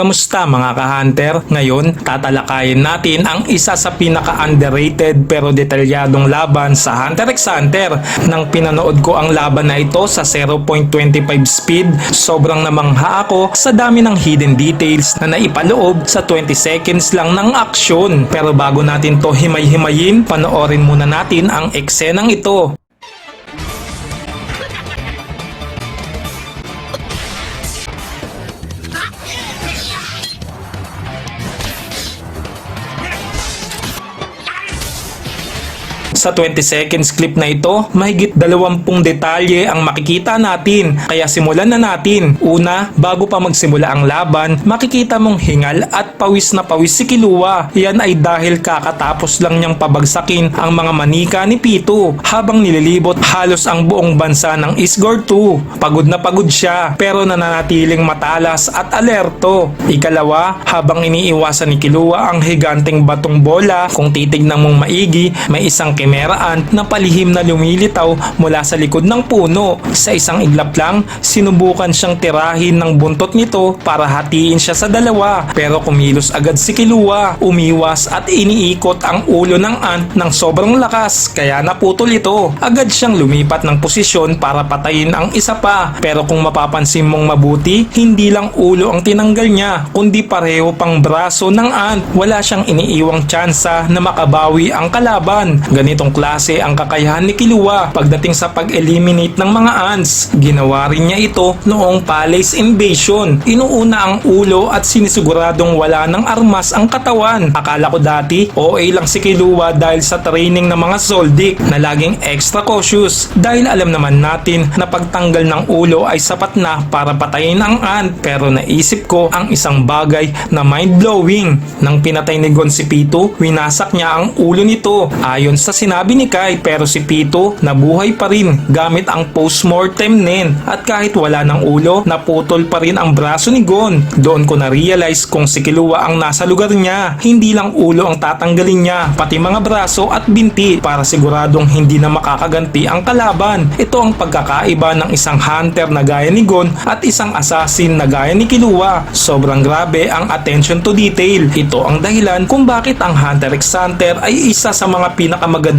Kamusta mga ka-hunter? Ngayon, tatalakayin natin ang isa sa pinaka-underrated pero detalyadong laban sa Hunter x Hunter. Nang pinanood ko ang laban na ito sa 0.25 speed, sobrang namangha ako sa dami ng hidden details na naipaloob sa 20 seconds lang ng aksyon. Pero bago natin to himay-himayin, panoorin muna natin ang eksenang ito. Sa 20 seconds clip na ito, mahigit 20 detalye ang makikita natin. Kaya simulan na natin. Una, bago pa magsimula ang laban, makikita mong hingal at pawis na pawis si Kilua. Yan ay dahil kakatapos lang niyang pabagsakin ang mga manika ni Pito habang nililibot halos ang buong bansa ng Isgor 2. Pagod na pagod siya pero nananatiling matalas at alerto. Ikalawa, habang iniiwasan ni Kilua ang higanteng batong bola, kung titignan mong maigi, may isang kemeraan na palihim na lumilitaw mula sa likod ng puno. Sa isang iglap lang, sinubukan siyang tirahin ng buntot nito para hatiin siya sa dalawa. Pero kumilos agad si Kilua, umiwas at iniikot ang ulo ng ant ng sobrang lakas kaya naputol ito. Agad siyang lumipat ng posisyon para patayin ang isa pa. Pero kung mapapansin mong mabuti, hindi lang ulo ang tinanggal niya, kundi pareho pang braso ng ant. Wala siyang iniiwang tsansa na makabawi ang kalaban. Ganitong klase ang kakayahan ni Kilua pagdating sa pag-eliminate ng mga ants. Ginawa rin niya ito noong Palace Invasion. Inuuna ang ulo at sinisiguradong wala ng armas ang katawan. Akala ko dati OA lang si Kilua dahil sa training ng mga Zoldyck na laging extra cautious dahil alam naman natin na pagtanggal ng ulo ay sapat na para patayin ang ant pero naisip ko ang isang bagay na mind-blowing. Nang pinatay ni Gon si Pito, winasak niya ang ulo nito ayon sa sinabi ni Kai pero si Pito nabuhay pa rin gamit ang post-mortem nin at kahit wala ng ulo, naputol pa rin ang braso ni Gon. Doon ko na-realize kung si Kilua ang nasa lugar niya. Hindi lang ulo ang tatanggalin niya, pati mga braso at binti para siguradong hindi na makakaganti ang kalaban. Ito ang pagkakaiba ng isang hunter na gaya ni Gon at isang assassin na gaya ni Kilua. Sobrang grabe ang attention to detail. Ito ang dahilan kung bakit ang Hunter x Hunter ay isa sa mga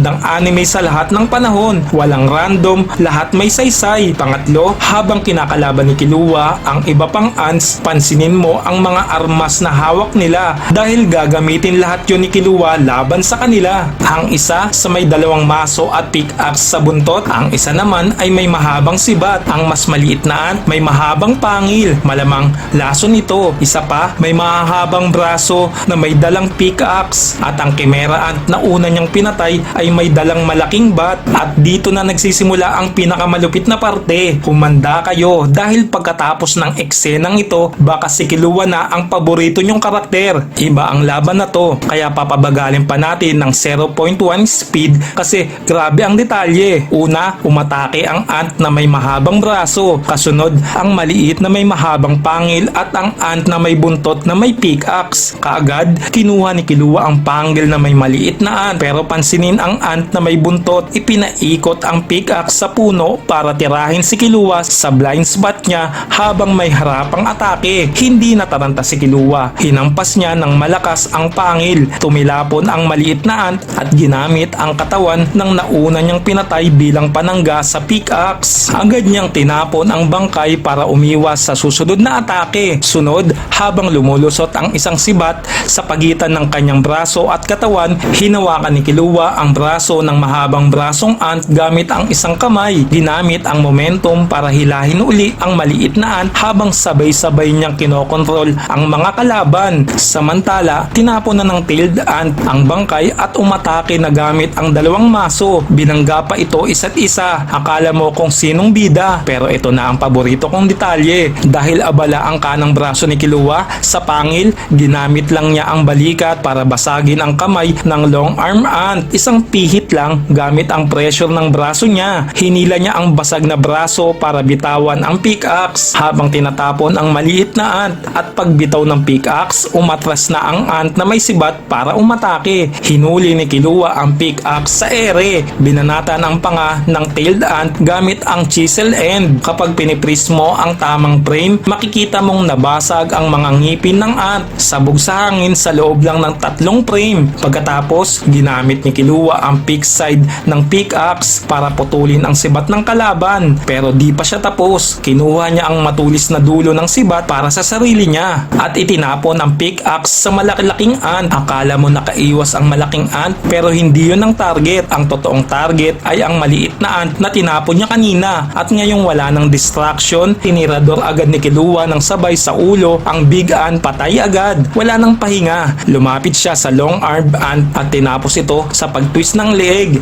pinakamagandang anime sa lahat ng panahon. Walang random, lahat may saysay. Pangatlo, habang kinakalaban ni Kilua ang iba pang ants, pansinin mo ang mga armas na hawak nila dahil gagamitin lahat yun ni Kilua laban sa kanila. Ang isa sa may dalawang maso at pickaxe sa buntot, ang isa naman ay may mahabang sibat. Ang mas maliit na ant may mahabang pangil. Malamang laso nito. Isa pa, may mahabang braso na may dalang pickaxe at ang chimera ant na una niyang pinatay ay may dalang malaking bat at dito na nagsisimula ang pinakamalupit na parte. Humanda kayo dahil pagkatapos ng eksenang ito, baka si Kilua na ang paborito niyong karakter. Iba ang laban na to, kaya papabagalin pa natin ng 0.1 speed kasi grabe ang detalye. Una, umatake ang ant na may mahabang braso. Kasunod, ang maliit na may mahabang pangil at ang ant na may buntot na may pickaxe. Kaagad, kinuha ni Kilua ang pangil na may maliit na ant pero pansinin ang ant na may buntot, ipinaikot ang pickaxe sa puno para tirahin si Kilua sa blind spot niya habang may harapang atake. Hindi nataranta si Kilua. Hinampas niya ng malakas ang pangil. Tumilapon ang maliit na ant at ginamit ang katawan ng nauna niyang pinatay bilang panangga sa pickaxe. Agad niyang tinapon ang bangkay para umiwas sa susunod na atake. Sunod, habang lumulusot ang isang sibat sa pagitan ng kanyang braso at katawan, hinawakan ni Kilua ang braso ng mahabang brasong ant gamit ang isang kamay. Ginamit ang momentum para hilahin uli ang maliit na ant habang sabay-sabay niyang kinokontrol ang mga kalaban. Samantala, tinapon na ng tailed ant ang bangkay at umatake na gamit ang dalawang maso. Binangga pa ito isa't isa. Akala mo kung sinong bida. Pero ito na ang paborito kong detalye. Dahil abala ang kanang braso ni Kilua sa pangil, ginamit lang niya ang balikat para basagin ang kamay ng long arm ant. Isang pihit lang gamit ang pressure ng braso niya. Hinila niya ang basag na braso para bitawan ang pickaxe habang tinatapon ang maliit na ant at pagbitaw ng pickaxe, umatras na ang ant na may sibat para umatake. Hinuli ni Kilua ang pickaxe sa ere. Binanatan ang panga ng tailed ant gamit ang chisel end. Kapag pinipris mo ang tamang frame, makikita mong nabasag ang mga ngipin ng ant. Sabog sa hangin sa loob lang ng tatlong frame. Pagkatapos, ginamit ni Kilua ang pick side ng pickaxe para putulin ang sibat ng kalaban. Pero di pa siya tapos. Kinuha niya ang matulis na dulo ng sibat para sa sarili niya. At itinapon ang pickaxe sa malaki-laking ant. Akala mo nakaiwas ang malaking ant pero hindi yun ang target. Ang totoong target ay ang maliit na ant na tinapon niya kanina. At ngayong wala ng distraction, tinirador agad ni Kilua ng sabay sa ulo ang big ant patay agad. Wala nang pahinga. Lumapit siya sa long armed ant at tinapos ito sa pagtwist ng leeg.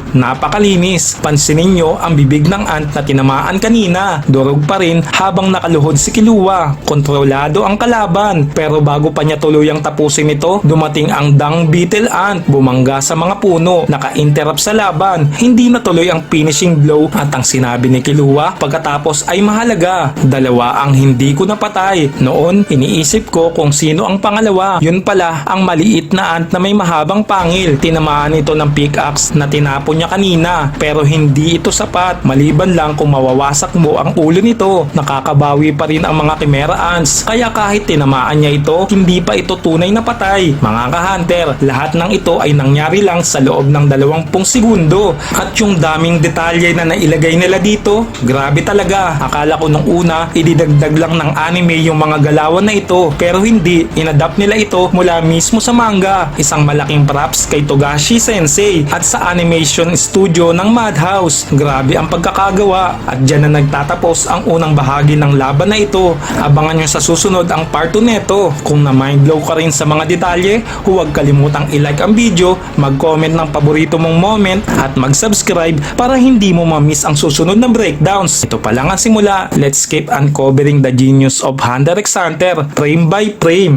Napakalinis. Pansinin nyo ang bibig ng ant na tinamaan kanina. Durog pa rin habang nakaluhod si Kilua. Kontrolado ang kalaban. Pero bago pa niya tuluyang tapusin ito, dumating ang dung beetle ant. Bumangga sa mga puno. Naka-interrupt sa laban. Hindi natuloy ang finishing blow at ang sinabi ni Kilua pagkatapos ay mahalaga. Dalawa ang hindi ko napatay. Noon, iniisip ko kung sino ang pangalawa. Yun pala ang maliit na ant na may mahabang pangil. Tinamaan ito ng pickaxe na tinapon niya kanina. Pero hindi ito sapat. Maliban lang kung mawawasak mo ang ulo nito. Nakakabawi pa rin ang mga chimera ants. Kaya kahit tinamaan niya ito, hindi pa ito tunay na patay. Mga ka-hunter, lahat ng ito ay nangyari lang sa loob ng 20 segundo. At yung daming detalye na nailagay nila dito, grabe talaga. Akala ko nung una, ididagdag lang ng anime yung mga galawan na ito. Pero hindi, inadapt nila ito mula mismo sa manga. Isang malaking props kay Togashi Sensei at sa animation studio ng Madhouse. Grabe ang pagkakagawa at dyan na nagtatapos ang unang bahagi ng laban na ito. Abangan nyo sa susunod ang part 2 neto. Kung na mindblow ka rin sa mga detalye, huwag kalimutang i-like ang video, mag-comment ng paborito mong moment at mag-subscribe para hindi mo ma-miss ang susunod na breakdowns. Ito pa lang ang simula. Let's keep uncovering the genius of Hunter x Hunter frame by frame.